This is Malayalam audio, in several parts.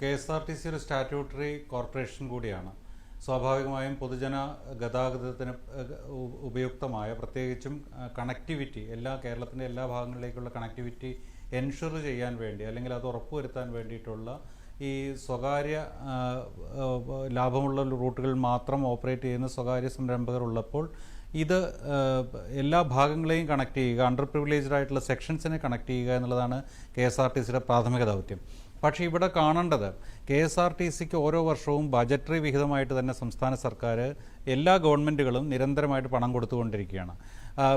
K S R T C ഒരു സ്റ്റാറ്റ്യൂട്ടറി കോർപ്പറേഷൻ കൂടിയാണ്. സ്വാഭാവികമായും പൊതുജന ഗതാഗതത്തിന് ഉപയുക്തമായ പ്രത്യേകിച്ചും കണക്ടിവിറ്റി എല്ലാ കേരളത്തിന്റെ എല്ലാ ഭാഗങ്ങളിലേക്കുള്ള കണക്ടിവിറ്റി എൻഷുർ ചെയ്യാൻ വേണ്ടി അല്ലെങ്കിൽ അത് ഉറപ്പുവരുത്താൻ വേണ്ടിയിട്ടുള്ള ഈ സ്വകാര്യ ലാഭമുള്ള റൂട്ടുകൾ മാത്രം ഓപ്പറേറ്റ് ചെയ്യുന്ന സ്വകാര്യ സംരംഭകർ ഉള്ളപ്പോൾ ഇത് എല്ലാ ഭാഗങ്ങളെയും കണക്ട് ചെയ്യുക അണ്ടർ പ്രിവിലേജ്ഡ് ആയിട്ടുള്ള സെക്ഷൻസിനെ കണക്ട് ചെയ്യുക എന്നുള്ളതാണ് കെ എസ് ആർ ടി സിയുടെ പ്രാഥമിക ദൗത്യം. പക്ഷേ ഇവിടെ കാണേണ്ടത് കെ എസ് ആർ ടി സിക്ക് ഓരോ വർഷവും ബജറ്ററി വിഹിതമായിട്ട് തന്നെ സംസ്ഥാന സർക്കാർ എല്ലാ ഗവൺമെന്റുകളും നിരന്തരമായിട്ട് പണം കൊടുത്തുകൊണ്ടിരിക്കുകയാണ്.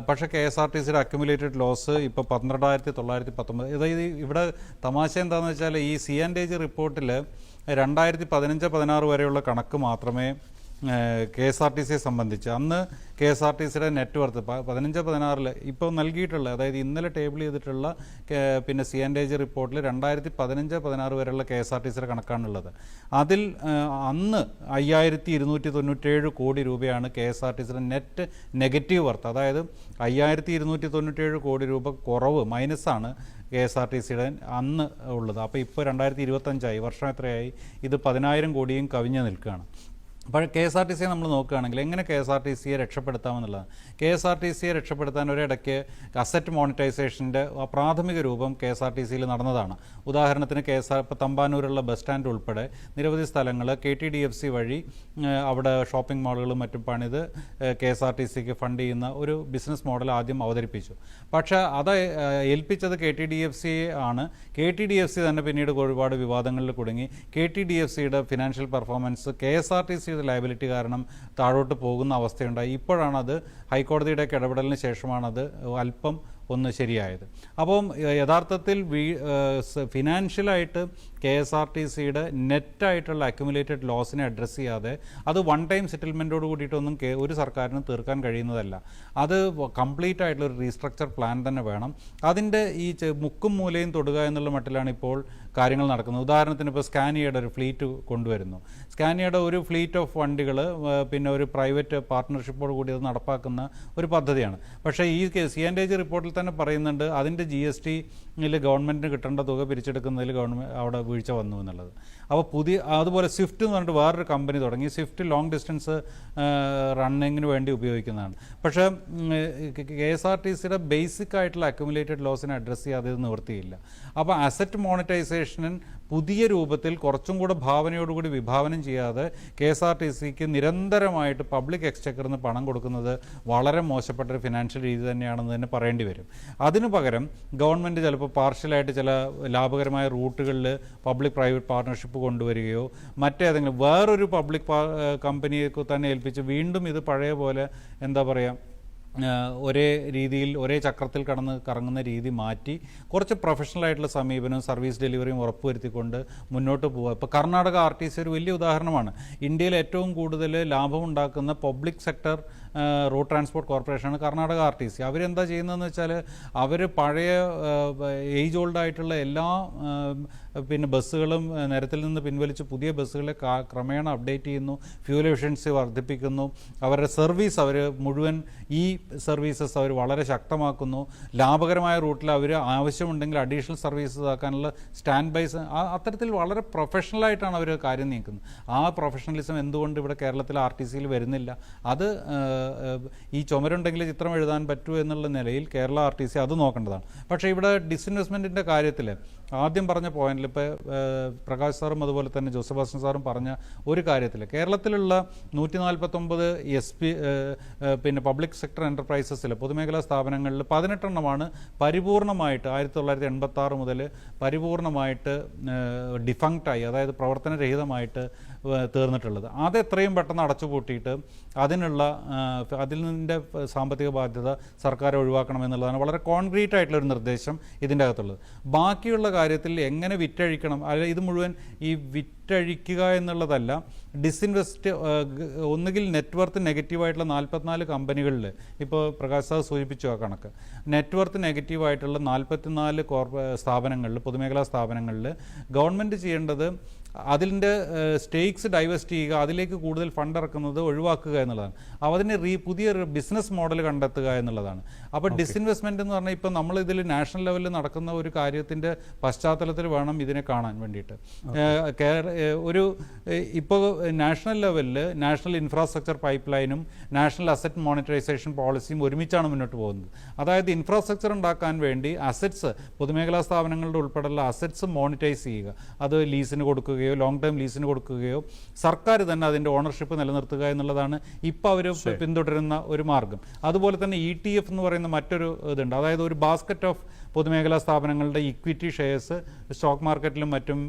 പക്ഷേ കെ എസ് ആർ ടി സിയുടെ അക്യുമുലേറ്റഡ് ലോസ് ഇപ്പോൾ പന്ത്രണ്ടായിരത്തി തൊള്ളായിരത്തി പത്തൊമ്പത് അതായത് ഇവിടെ തമാശ എന്താണെന്ന് വെച്ചാൽ ഈ സി ആൻഡ് ഏജ് റിപ്പോർട്ടിൽ രണ്ടായിരത്തി പതിനഞ്ച് പതിനാറ് വരെയുള്ള കണക്ക് മാത്രമേ കെ എസ് ആർ ടി സിയെ സംബന്ധിച്ച്. അന്ന് കെ എസ് ആർ ടി സിയുടെ നെറ്റ്വർത്ത് പതിനഞ്ച് പതിനാറിൽ ഇപ്പോൾ നൽകിയിട്ടുള്ള അതായത് ഇന്നലെ ടേബിൾ ചെയ്തിട്ടുള്ള പിന്നെ സി ആൻഡ് ഏജ് റിപ്പോർട്ടിൽ രണ്ടായിരത്തി പതിനഞ്ച് പതിനാറ് വരെയുള്ള കെ എസ് ആർ ടി സിയുടെ കണക്കാണുള്ളത്. അതിൽ അന്ന് അയ്യായിരത്തി ഇരുന്നൂറ്റി തൊണ്ണൂറ്റേഴ് കോടി രൂപയാണ് കെ എസ് ആർ ടി സിയുടെ നെറ്റ് നെഗറ്റീവ് വർത്ത് അതായത് അയ്യായിരത്തി ഇരുന്നൂറ്റി തൊണ്ണൂറ്റേഴ് കോടി രൂപ കുറവ് മൈനസാണ് കെ എസ് ആർ ടി സിയുടെ അന്ന് ഉള്ളത്. അപ്പോൾ ഇപ്പോൾ രണ്ടായിരത്തി ഇരുപത്തഞ്ചായി വർഷം എത്രയായി? ഇത് പതിനായിരം കോടിയും കവിഞ്ഞ് നിൽക്കുകയാണ്. അപ്പോൾ കെ എസ് ആർ ടി സിയെ നമ്മൾ നോക്കുകയാണെങ്കിൽ എങ്ങനെ കെ എസ് ആർ ടി സിയെ രക്ഷപ്പെടുത്താമെന്നുള്ളതാണ്. കെ എസ് ആർ ടി സിയെ രക്ഷപ്പെടുത്താൻ ഒരിടയ്ക്ക് അസറ്റ് മോണിറ്റൈസേഷന്റെ പ്രാഥമിക രൂപം കെ എസ് ആർ ടി സിയിൽ നടന്നതാണ്. ഉദാഹരണത്തിന് കെ എസ് ആർ ഇപ്പോൾ തമ്പാനൂരുള്ള ബസ് സ്റ്റാൻഡ് ഉൾപ്പെടെ നിരവധി സ്ഥലങ്ങൾ K T D F C വഴി അവിടെ ഷോപ്പിംഗ് മാളുകളും മറ്റും പണിത് കെ എസ് ആർ ടി സിക്ക് ഫണ്ട് ചെയ്യുന്ന ഒരു ബിസിനസ് മോഡൽ ആദ്യം അവതരിപ്പിച്ചു. പക്ഷേ അത് ഏൽപ്പിച്ചത് K T D F C ആണ്. K T D F C തന്നെ പിന്നീട് ഒരുപാട് വിവാദങ്ങളിൽ കുടുങ്ങി. കെ ടി ഡി എഫ് സിയുടെ financial performance K S R T സിയുടെ ലയബിലിറ്റി കാരണം താഴോട്ട് പോകുന്ന അവസ്ഥയുണ്ടായി. ഇപ്പോഴാണത് ഹൈക്കോടതിയുടെ ഇടപെടലിന് ശേഷമാണത് അല്പം ഒന്ന് ശരിയായത്. അപ്പം യഥാർത്ഥത്തിൽ ഫിനാൻഷ്യലായിട്ട് കെ എസ് ആർ ടി സിയുടെ നെറ്റായിട്ടുള്ള അക്യുമുലേറ്റഡ് ലോസിനെ അഡ്രസ്സ് ചെയ്യാതെ അത് വൺ ടൈം സെറ്റിൽമെന്റോട് കൂടിയിട്ടൊന്നും ഒരു സർക്കാരിന് തീർക്കാൻ കഴിയുന്നതല്ല. അത് കംപ്ലീറ്റ് ആയിട്ടുള്ള ഒരു റീസ്ട്രക്ചർ പ്ലാൻ തന്നെ വേണം. അതിന്റെ ഈ മുക്കും മൂലയും തൊടുക എന്നുള്ള മട്ടിലാണ് ഇപ്പോൾ കാര്യങ്ങൾ നടക്കുന്നത്. ഉദാഹരണത്തിന് ഇപ്പോൾ സ്കാനിയയുടെ ഒരു ഫ്ലീറ്റ് കൊണ്ടുവരുന്നു. സ്കാനിയയുടെ ഒരു ഫ്ലീറ്റ് ഓഫ് വണ്ടികൾ പിന്നെ ഒരു പ്രൈവറ്റ് പാർട്ട്ണർഷിപ്പോട് കൂടി അത് നടപ്പാക്കുന്ന ഒരു പദ്ധതിയാണ്. പക്ഷേ ഈ സി ആൻഡ് റിപ്പോർട്ടിൽ തന്നെ പറയുന്നുണ്ട് അതിന്റെ ജി എസ് ടിയിൽ ഗവൺമെന്റിന് കിട്ടേണ്ട തുക പിരിച്ചെടുക്കുന്നതിൽ ഗവൺമെന്റ് അവിടെ വീഴ്ച വന്നു എന്നുള്ളത്. അപ്പോൾ പുതിയ അതുപോലെ സ്വിഫ്റ്റ് എന്ന് പറഞ്ഞിട്ട് വേറൊരു കമ്പനി തുടങ്ങി. സ്വിഫ്റ്റ് ലോങ് ഡിസ്റ്റൻസ് റണ്ണിങ്ങിന് വേണ്ടി ഉപയോഗിക്കുന്നതാണ്. പക്ഷേ കെ എസ് ആർ ടി സിയുടെ ബേസിക് ആയിട്ടുള്ള അക്യുമുലേറ്റഡ് ലോസിനെ അഡ്രസ്സ് ചെയ്യാതെ നിവൃത്തിയില്ല അപ്പോൾ അസറ്റ് മോണിറ്റൈസേഷന് പുതിയ രൂപത്തിൽ കുറച്ചും കൂടെ ഭാവനയോടുകൂടി വിഭാവനം ചെയ്യാതെ കെ എസ് ആർ ടി സിക്ക് നിരന്തരമായിട്ട് പബ്ലിക് എക്സ്ചക്കറിൽ നിന്ന് പണം കൊടുക്കുന്നത് വളരെ മോശപ്പെട്ട ഒരു ഫിനാൻഷ്യൽ രീതി തന്നെയാണെന്ന് തന്നെ പറയേണ്ടി വരും. അതിനു പകരം ഗവൺമെന്റ് ചിലപ്പോൾ പാർഷ്യലായിട്ട് ചില ലാഭകരമായ റൂട്ടുകളിൽ പബ്ലിക് പ്രൈവറ്റ് പാർട്ണർഷിപ്പ് കൊണ്ടുവരികയോ മറ്റേതെങ്കിലും വേറൊരു പബ്ലിക് കമ്പനിയെ തന്നെ ഏൽപ്പിച്ച് വീണ്ടും ഇത് പഴയ പോലെ എന്താ പറയുക ഒരേ രീതിയിൽ ഒരേ ചക്രത്തിൽ കടന്ന് കറങ്ങുന്ന രീതി മാറ്റി കുറച്ച് പ്രൊഫഷണൽ ആയിട്ടുള്ള സമീപനവും സർവീസ് ഡെലിവറിയും ഉറപ്പുവരുത്തിക്കൊണ്ട് മുന്നോട്ട് പോവുക. ഇപ്പോൾ കർണാടക ആർ ടി സി ഒരു വലിയ ഉദാഹരണമാണ്. ഇന്ത്യയിൽ ഏറ്റവും കൂടുതൽ ലാഭമുണ്ടാക്കുന്ന പബ്ലിക് സെക്ടർ റോഡ് ട്രാൻസ്പോർട്ട് കോർപ്പറേഷനാണ് കർണാടക ആർ ടി സി. അവരെന്താ ചെയ്യുന്നതെന്ന് വെച്ചാൽ അവർ പഴയ ഏജ് ഓൾഡ് ആയിട്ടുള്ള എല്ലാ പിന്നെ ബസ്സുകളും നിരത്തിൽ നിന്ന് പിൻവലിച്ച് പുതിയ ബസ്സുകളെ ക്രമേണ അപ്ഡേറ്റ് ചെയ്യുന്നു ഫ്യൂൽ എഫിഷ്യൻസി വർദ്ധിപ്പിക്കുന്നു അവരുടെ സർവീസ് അവർ മുഴുവൻ ഈ സർവീസസ് അവർ വളരെ ശക്തമാക്കുന്നു ലാഭകരമായ റൂട്ടിൽ അവർ ആവശ്യമുണ്ടെങ്കിൽ അഡീഷണൽ സർവീസസ് ആക്കാനുള്ള സ്റ്റാൻഡ് ബൈസ് അത്തരത്തിൽ വളരെ പ്രൊഫഷണലായിട്ടാണ് അവർ കാര്യം നീക്കുന്നത്. ആ പ്രൊഫഷണലിസം എന്തുകൊണ്ട് ഇവിടെ കേരളത്തിൽ ആർ ടി സിയിൽ വരുന്നില്ല? അത് ഈ ചുമരുണ്ടെങ്കിൽ ചിത്രം എഴുതാൻ പറ്റൂ എന്നുള്ള നിലയിൽ കേരള ആർ ടി സി അത് നോക്കേണ്ടതാണ്. പക്ഷേ ഇവിടെ ഡിസ്ഇൻവെസ്റ്റ്മെന്റിന്റെ കാര്യത്തിൽ ആദ്യം പറഞ്ഞ പോയിന്റിൽ ഇപ്പോൾ പ്രകാശ് സാറും അതുപോലെ തന്നെ ജോസഫ് ഹസൻ സാറും പറഞ്ഞ ഒരു കാര്യത്തിൽ കേരളത്തിലുള്ള നൂറ്റി നാൽപ്പത്തൊമ്പത് എസ് പി പിന്നെ പബ്ലിക് സെക്ടർ എന്റർപ്രൈസസിൽ പൊതുമേഖലാ സ്ഥാപനങ്ങളിൽ പതിനെട്ടെണ്ണമാണ് പരിപൂർണമായിട്ട് ആയിരത്തി തൊള്ളായിരത്തി എൺപത്തി ആറ് മുതൽ പരിപൂർണമായിട്ട് ഡിഫങ്ക്റ്റായി അതായത് പ്രവർത്തനരഹിതമായിട്ട് തീർന്നിട്ടുള്ളത്. അത് എത്രയും പെട്ടെന്ന് അടച്ചുപൂട്ടിയിട്ട് അതിനുള്ള നിന്നിന്റെ സാമ്പത്തിക ബാധ്യത സർക്കാർ ഒഴിവാക്കണം എന്നുള്ളതാണ് വളരെ കോൺക്രീറ്റ് ആയിട്ടുള്ള ഒരു നിർദ്ദേശം ഇതിന്റെ അകത്തുള്ളത്. ബാക്കിയുള്ള കാര്യത്തിൽ എങ്ങനെ വിറ്റഴിക്കണം അല്ല ഇത് മുഴുവൻ ഈ വിറ്റഴിക്കുക എന്നുള്ളതല്ല ഡിസിൻവെസ്റ്റ് ഒന്നുകിൽ നെറ്റ്വർത്ത് നെഗറ്റീവായിട്ടുള്ള നാൽപ്പത്തിനാല് കമ്പനികളിൽ ഇപ്പോൾ പ്രകാശ് സാർ സൂചിപ്പിച്ചു ആ കണക്ക്. നെറ്റ്വർത്ത് നെഗറ്റീവായിട്ടുള്ള നാൽപ്പത്തിനാല് കോർപ്പ സ്ഥാപനങ്ങളിൽ പൊതുമേഖലാ സ്ഥാപനങ്ങളിൽ ഗവൺമെന്റ് ചെയ്യേണ്ടത് അതിന്റെ സ്റ്റേക്സ് ഡൈവേസ്റ്റ് ചെയ്യുക അതിലേക്ക് കൂടുതൽ ഫണ്ട് ഇറക്കുന്നത് ഒഴിവാക്കുക എന്നുള്ളതാണ്. അപ്പോൾ അതിന് റീ പുതിയൊരു ബിസിനസ് മോഡൽ കണ്ടെത്തുക എന്നുള്ളതാണ്. അപ്പോൾ ഡിസ്ഇൻവെസ്റ്റ്മെന്റ് എന്ന് പറഞ്ഞാൽ ഇപ്പോൾ നമ്മൾ ഇതിൽ നാഷണൽ ലെവലിൽ നടക്കുന്ന ഒരു കാര്യത്തിന്റെ പശ്ചാത്തലത്തിൽ വേണം ഇതിനെ കാണാൻ വേണ്ടിയിട്ട്. ഏഹ് കേര- ഏഹ് ഒരു ഇപ്പോൾ നാഷണൽ ലെവലിൽ നാഷണൽ ഇൻഫ്രാസ്ട്രക്ചർ പൈപ്പ് ലൈനും നാഷണൽ അസറ്റ് മോണിറ്ററൈസേഷൻ പോളിസിയും ഒരുമിച്ചാണ് മുന്നോട്ട് പോകുന്നത്. അതായത് ഇൻഫ്രാസ്ട്രക്ചർ ഉണ്ടാക്കാൻ വേണ്ടി അസറ്റ്സ് പൊതുമേഖലാ സ്ഥാപനങ്ങളുടെ ഉൾപ്പെടെയുള്ള അസറ്റ്സ് മോണിറ്റൈസ് ചെയ്യുക. അത് ലീസിന് കൊടുക്കുകയോ ലോങ് ടേം ലീസിന് കൊടുക്കുകയോ സർക്കാർ തന്നെ അതിന്റെ ഓണർഷിപ്പ് നിലനിർത്തുക എന്നുള്ളതാണ് ഇപ്പോൾ അവർ പിന്തുടരുന്ന ഒരു മാർഗം. അതുപോലെ തന്നെ ഇ ടി എഫ് എന്ന് പറയുന്ന മറ്റൊരു ഇതുണ്ട്. അതായത് ഒരു ബാസ്ക്കറ്റ് ഓഫ് പൊതുമേഖലാ സ്ഥാപനങ്ങളുടെ ഇക്വിറ്റി ഷെയർസ് സ്റ്റോക്ക് മാർക്കറ്റിലും മറ്റും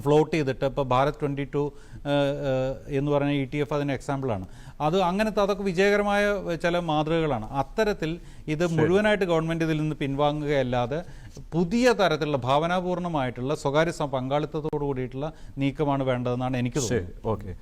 ഫ്ലോട്ട് ചെയ്തിട്ട് ഇപ്പോൾ ഭാരത് ട്വന്റി ടു എന്ന് പറയുന്ന ഇ ടി എഫ് അതിന് എക്സാമ്പിളാണ് അത് അങ്ങനത്തെ അതൊക്കെ വിജയകരമായ ചില മാതൃകകളാണ്. അത്തരത്തിൽ ഇത് മുഴുവനായിട്ട് ഗവൺമെന്റ് ഇതിൽ നിന്ന് പിൻവാങ്ങുകയല്ലാതെ പുതിയ തരത്തിലുള്ള ഭാവനാപൂർണമായിട്ടുള്ള സ്വകാര്യ പങ്കാളിത്തത്തോടു കൂടിയിട്ടുള്ള നീക്കമാണ് വേണ്ടതെന്നാണ് എനിക്ക് തോന്നുന്നത്. ഓക്കെ.